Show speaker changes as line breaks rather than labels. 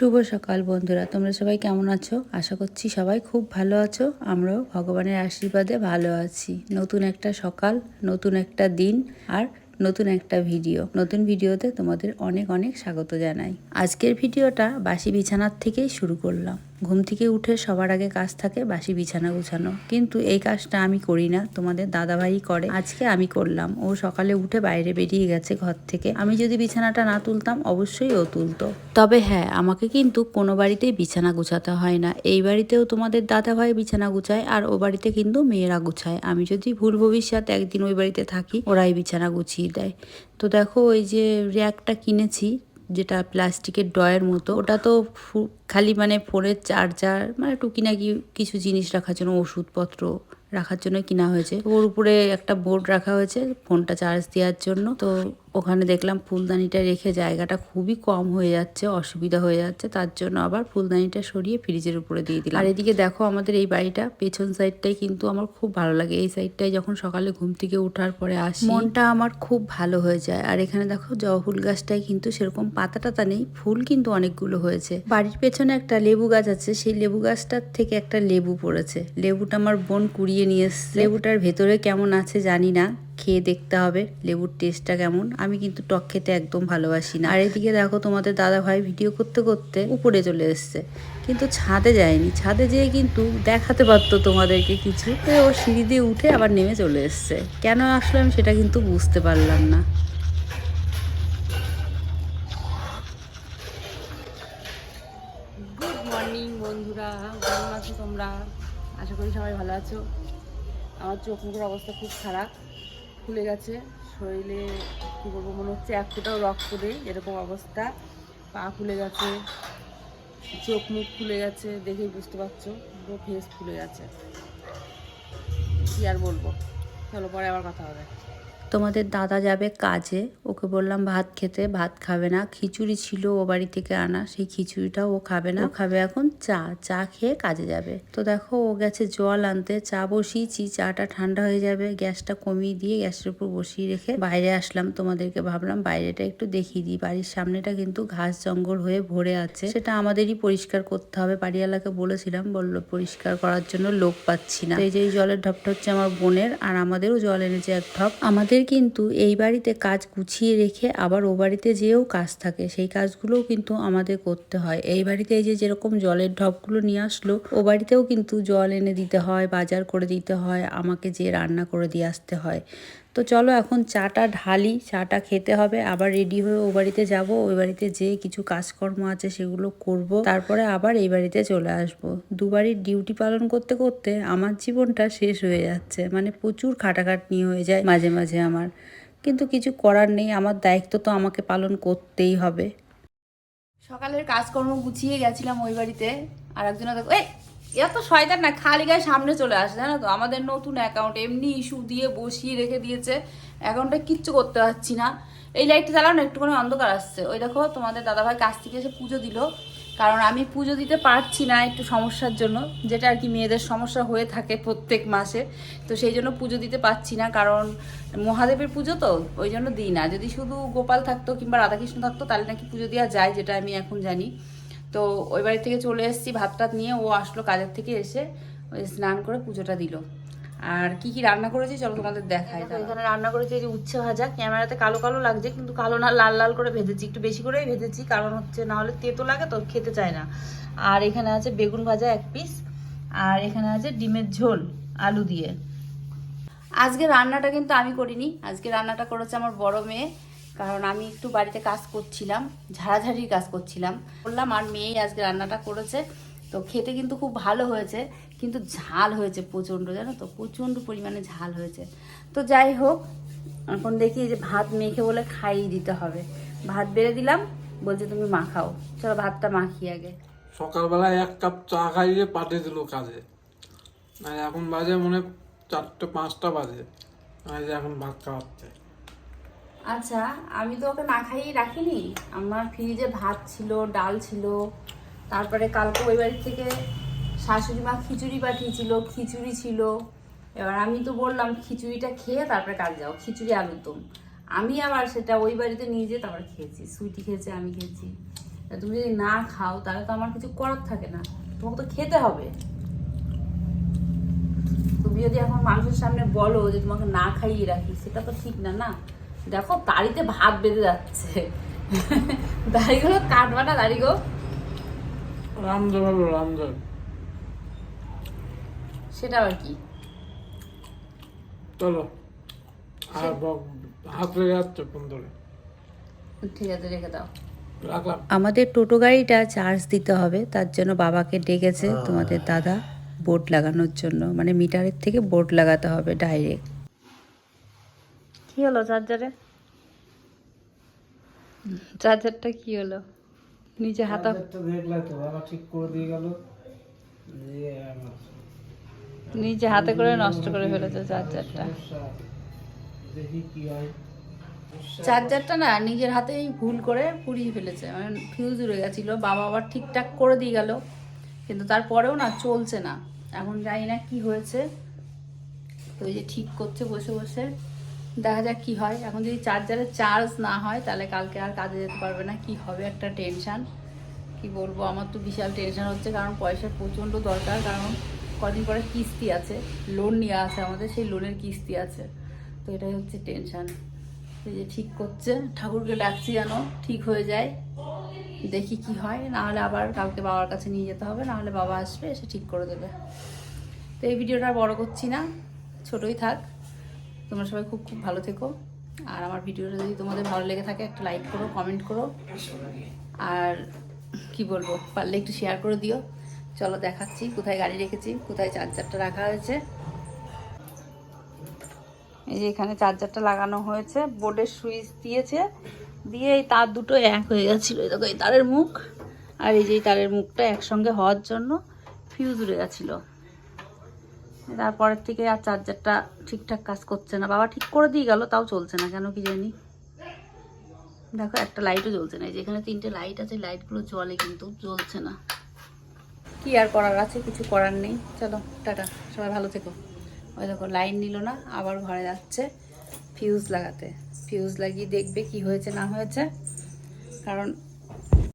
শুভ সকাল, বন্ধুরা। তোমরা সবাই কেমন আছো? আশা করছি সবাই খুব ভালো আছো। আমরাও ভগবানের আশীর্বাদে ভালো আছি। নতুন একটা সকাল, নতুন একটা দিন আর নতুন একটা ভিডিও। নতুন ভিডিওতে তোমাদের অনেক অনেক স্বাগত জানাই। আজকের ভিডিওটা বাসি বিছানার থেকেই শুরু করলাম। ঘুম থেকে উঠে সবার আগে কাজ থাকে, বাসি বিছানা গুছানো। কিন্তু এই কাজটা আমি করি না, তোমাদের দাদাভাই করে। আজকে আমি করলাম। ও সকালে উঠে বাইরে বেরিয়ে গেছে ঘর থেকে। আমি যদি বিছানাটা না তুলতাম, অবশ্যই ও তুলতো। তবে হ্যাঁ আমাকে কিন্তু কোনো বাড়িতেই বিছানা গুছাতে হয় না। এই বাড়িতেও তোমাদের দাদাভাই বিছানা গুছায় আর ও বাড়িতে কিন্তু মেয়েরা গুছায়। আমি যদি ভুল ভবিষ্যৎ একদিন ওই বাড়িতে থাকি, ওরাই বিছানা গুছিয়ে দেয়। তো দেখো ওই যে র্যাকটা কিনেছি যেটা প্লাস্টিকের ডয়ের মতো, ওটা তো খালি মানে ফোনের চার্জার মানে টুকিনাকি কিছু জিনিস রাখার জন্য, ওষুধপত্র রাখার জন্য কিনা হয়েছে। ওর উপরে একটা বোর্ড রাখা হয়েছে, ফোনটা চার্জ দেওয়ার জন্য। তো ওখানে দেখলাম ফুলদানিটা রেখে জায়গাটা খুবই কম হয়ে যাচ্ছে, অসুবিধা হয়ে যাচ্ছে, তার জন্য আবার ফুলদানিটা সরিয়ে ফ্রিজের উপরে দিয়ে দিলাম। আর এদিকে দেখো আমাদের এই বাড়িটা, পেছন সাইডটাই কিন্তু আমার খুব ভালো লাগে। এই সাইডটাই যখন সকালে ঘুম থেকে ওঠার পরে আসি, মনটা আমার খুব ভালো হয়ে যায়। আর এখানে দেখো জবা ফুল গাছটায় কিন্তু সেরকম পাতা টাতা নেই, ফুল কিন্তু অনেকগুলো হয়েছে। বাড়ির পেছনে একটা লেবু গাছ আছে, সেই লেবু গাছটার থেকে একটা লেবু পড়েছে। লেবুটা আমার বোন কুড়িয়ে নিয়ে এসছে। লেবুটার ভেতরে কেমন আছে জানি না। খেয়ে দেখতে হবে, লেবুর টেস্টটা কেমন। আমি কিন্তু টক খেতে একদম ভালোবাসি না। আর এদিকে দেখো তোমাদের দাদা ভাই ভিডিও করতে করতে উপরে চলে এসছে। কিন্তু ছাদে যায়নি। ছাদে যেয়ে কিন্তু দেখাতে পারতো তোমাদেরকে কিছু। তো ও সিঁড়ি দিয়ে উঠে আবার নেমে চলে এসছে। কেন আসলে আমি সেটা কিন্তু বুঝতে পারলাম না।
গুড মর্নিং বন্ধুরা। কেমন আছো তোমরা? আশা করি সবাই ভালো আছো। আমার চোখ মুখের অবস্থা খুব খারাপ। ফুলে গেছে। শরীরে, কী বলব, মনে হচ্ছে এক ফোঁটাও রক্ত নেই, এরকম অবস্থা। পা খুলে গেছে, চোখ মুখ খুলে গেছে, দেখেই বুঝতে পারছ, পুরো ফেস ফুলে গেছে। কী আর বলব? চলো পরে আবার কথা হবে।
তোমাদের দাদা যাবে কাজে ওকে বললাম ভাত খেতে ভাত খাবে না। খিচুড়ি ছিল ও বাড়ি থেকে আনা সেই খিচুড়িটাও ও খাবে না। খাবে এখন চা চা খেয়ে কাজে যাবে। তো দেখো ও গেছে জল আনতে চা বসিয়েছি চাটা ঠান্ডা হয়ে যাবে গ্যাসটা কমিয়ে দিয়ে গ্যাসের উপর বসিয়ে রেখে বাইরে আসলাম তোমাদেরকে ভাবলাম বাইরেটা একটু দেখিয়ে দিই। বাড়ির সামনেটা কিন্তু ঘাস জঙ্গল হয়ে ভরে আছে। সেটা আমাদেরই পরিষ্কার করতে হবে বাড়িওয়ালাকে বলেছিলাম বলল পরিষ্কার করার জন্য লোক পাচ্ছি না। এই যে এই জলের ঢপটা হচ্ছে আমার বোনের আর আমাদেরও জল এনেছে এক ঢপ। আমাদের কিন্তু এই বাড়িতে কাজ গুছিয়ে রেখে আবার ও বাড়িতে যেও কাজ থাকে। সেই কাজগুলোও কিন্তু আমাদের করতে হয়। এই বাড়িতে এই যে যেরকম জলের ঢপগুলো নিয়ে আসলো, ও বাড়িতেও কিন্তু জল এনে দিতে হয়, বাজার করে দিতে হয়, আমাকে যে রান্না করে দিয়ে আসতে হয়। তো চলো এখন চাটা ঢালি, চাটা খেতে হবে, আবার রেডি হয়ে ও বাড়িতে যাব ওই বাড়িতে যে কিছু কাজকর্ম আছে সেগুলো করব। তারপরে আবার এই বাড়িতে চলে আসব। দুবারই ডিউটি পালন করতে করতে আমার জীবনটা শেষ হয়ে যাচ্ছে। মানে প্রচুর খাটাখাটনি হয়ে যায় মাঝে মাঝে আমার। কিন্তু কিছু করার নেই, আমার দায়িত্ব তো আমাকে পালন করতেই হবে।
সকালের কাজকর্ম গুছিয়ে গেছিলাম ওই বাড়িতে। আর একজনে এত শয়তান না, খালি গায়ে সামনে চলে আসে, জানো তো? আমাদের নতুন অ্যাকাউন্ট এমনি ইস্যু দিয়ে বসিয়ে রেখে দিয়েছে। অ্যাকাউন্টে কিচ্ছু করতে পারছি না। এই লাইটটা জ্বালাও না, একটুখানি অন্ধকার আসছে। ওই দেখো, তোমাদের দাদাভাই কাছ থেকে এসে পুজো দিল। কারণ আমি পুজো দিতে পারছি না একটু সমস্যার জন্য, যেটা আর কি মেয়েদের সমস্যা হয়ে থাকে প্রত্যেক মাসে। তো সেই জন্য পুজো দিতে পারছি না, কারণ মহাদেবের পুজো তো, ওই জন্য দিই না। যদি শুধু গোপাল থাকতো কিংবা রাধাকৃষ্ণ থাকতো, তাহলে নাকি পুজো দেওয়া যায়, যেটা আমি এখন জানি। তো ওই বাড়ি থেকে চলে এসেছি ভাত টাত নিয়ে ও আসলো কাজের থেকে এসে ওই স্নান করে পুজোটা দিল। আর কি কি রান্না করেছি চলো তোমাদের দেখাই এখানে রান্না করেছি এই যে উচ্ছে ভাজা ক্যামেরাতে কালো কালো লাগছে কিন্তু কালো না লাল লাল করে ভেজেছি একটু বেশি করেই ভেজেছি কারণ হচ্ছে না হলে তেতো লাগে তো খেতে চায় না। আর এখানে আছে বেগুন ভাজা এক পিস আর এখানে আছে ডিমের ঝোল আলু দিয়ে। আজকে রান্নাটা কিন্তু আমি করিনি আজকে রান্নাটা করেছে আমার বড় মেয়ে কারণ আমি একটু বাড়িতে কাজ করছিলাম, ঝাড়াঝাড়ির কাজ করছিলাম। বললাম, আর মেয়েই আজকে রান্নাটা করেছে। তো খেতে কিন্তু খুব ভালো হয়েছে, কিন্তু ঝাল হয়েছে প্রচণ্ড, জানো তো? প্রচণ্ড পরিমাণে ঝাল হয়েছে। তো যাই হোক, এখন দেখি যে ভাত মেখে বলে খাইয়ে দিতে হবে। ভাত বেড়ে দিলাম, বলছে, তুমি মাখাও। চলো, ভাতটা মাখি আগে।
সকালবেলায় এক কাপ চা খাইয়ে পাঠিয়ে দিল কাজে। আর এখন বাজে মনে চারটে পাঁচটা বাজে। আর এখন ভাত খাওয়াচ্ছে।
আচ্ছা আমি তো ওকে না খাইয়ে রাখিনি। আমার ফ্রিজে ভাত ছিল, ডাল ছিল, তারপরে কালকে ওই বাড়ি থেকে শাশুড়ি মা খিচুড়ি পাঠিয়েছিল, খিচুড়ি ছিল। এবার আমি তো বললাম, খিচুড়িটা খেয়ে তারপরে কাজ যাও, খিচুড়ি আলুর দম। আমি আবার সেটা ওই বাড়িতে নিয়ে যেয়ে তারপরে খেয়েছি, সুইটি খেয়েছে, আমি খেয়েছি। তুমি যদি না খাও, তাহলে তো আমার কিছু করার থাকে না। তোমাকে তো খেতে হবে। তুমি যদি এখন মানুষের সামনে বলো যে তোমাকে না খাইয়ে রাখি, সেটা তো ঠিক না না? দেখো দাড়িতে ভাত বেঁধে যাচ্ছে। দাড়িগুলো কাটবা না দাড়িগুলো
রামদেব
সেটা আবার কি?
চলো। আর ব- যাচ্ছে ফোন ধরে।
ঠিক আছে রেখে দাও।
আমাদের টোটো গাড়িটা চার্জ দিতে হবে তার জন্য বাবাকে ডেকেছে তোমাদের দাদা বোর্ড লাগানোর জন্য। মানে মিটারের থেকে বোর্ড লাগাতে হবে ডাইরেক্ট।
কি হলো চার্জারে চার্জারটা কি হলো? নিজে হাতা
তো দেখলে তো বাবা ঠিক করে দিয়ে গেল।
নিজে হাতে করে নষ্ট করে ফেলেছে চার্জারটা
দেখি কি হয়।
চার্জারটা না নিজের হাতেই ভুল করে পুড়িয়ে ফেলেছে। মানে ফিউজ উড়ে গেছিল বাবা আবার ঠিকঠাক করে দিয়ে গেল। কিন্তু তারপরেও না চলছে না। এখন জানি না কি হয়েছে। তো এই যে ঠিক করছে বসে বসে দেখা যাক কি হয়। এখন যদি চার্জারে চার্জ না হয়, তাহলে কালকে আর কাজে যেতে পারবে না। কি হবে একটা টেনশান কি বলব? আমার তো বিশাল টেনশান হচ্ছে, কারণ পয়সার প্রচণ্ড দরকার। কারণ কদিন পরে কিস্তি আছে লোন নিয়ে আছে আমাদের, সেই লোনের কিস্তি আছে। তো এটাই হচ্ছে টেনশান এই যে ঠিক করছে, ঠাকুরকে ডাকছি যেন ঠিক হয়ে যায়। দেখি কি হয়, না হলে আবার কালকে বাবার কাছে নিয়ে যেতে হবে, না হলে বাবা আসবে, এসে ঠিক করে দেবে। তো এই ভিডিওটা বড় করছি না, ছোটই থাক। তোমরা সবাই খুব খুব ভালো থেকো। আর আমার ভিডিওটা যদি তোমাদের ভালো লেগে থাকে, একটা লাইক করো কমেন্ট করো। আর কি বলব, পারলে একটু শেয়ার করে দিও। চলো দেখাচ্ছি, কোথায় গাড়ি রেখেছি, কোথায় চার্জারটা রাখা হয়েছে। এই যে এখানে চার্জারটা লাগানো হয়েছে বোর্ডের সুইচ দিয়েছে। দিয়ে এই তার দুটো এক হয়ে গেছিল, এই দেখো, এই তারের মুখ। আর এই যে তারের মুখটা একসঙ্গে হওয়ার জন্য ফিউজ উড়ে গেছিল। তারপরের থেকে আর চার্জারটা ঠিকঠাক কাজ করছে না। বাবা ঠিক করে দিয়ে গেল, তাও চলছে না, কেন কি জানি। দেখো, একটা লাইটও জ্বলছে না, এই যে তিনটে লাইট আছে লাইটগুলো জ্বলে কিন্তু জ্বলছে না। কি আর করার আছে, কিছু করার নেই। চলো, টাটা, সবাই ভালো থেকো। ওই দেখো লাইন নিল না, আবার ঘরে যাচ্ছে ফিউজ লাগাতে। ফিউজ লাগিয়ে দেখবে কি হয়েছে, না হয়েছে। কারণ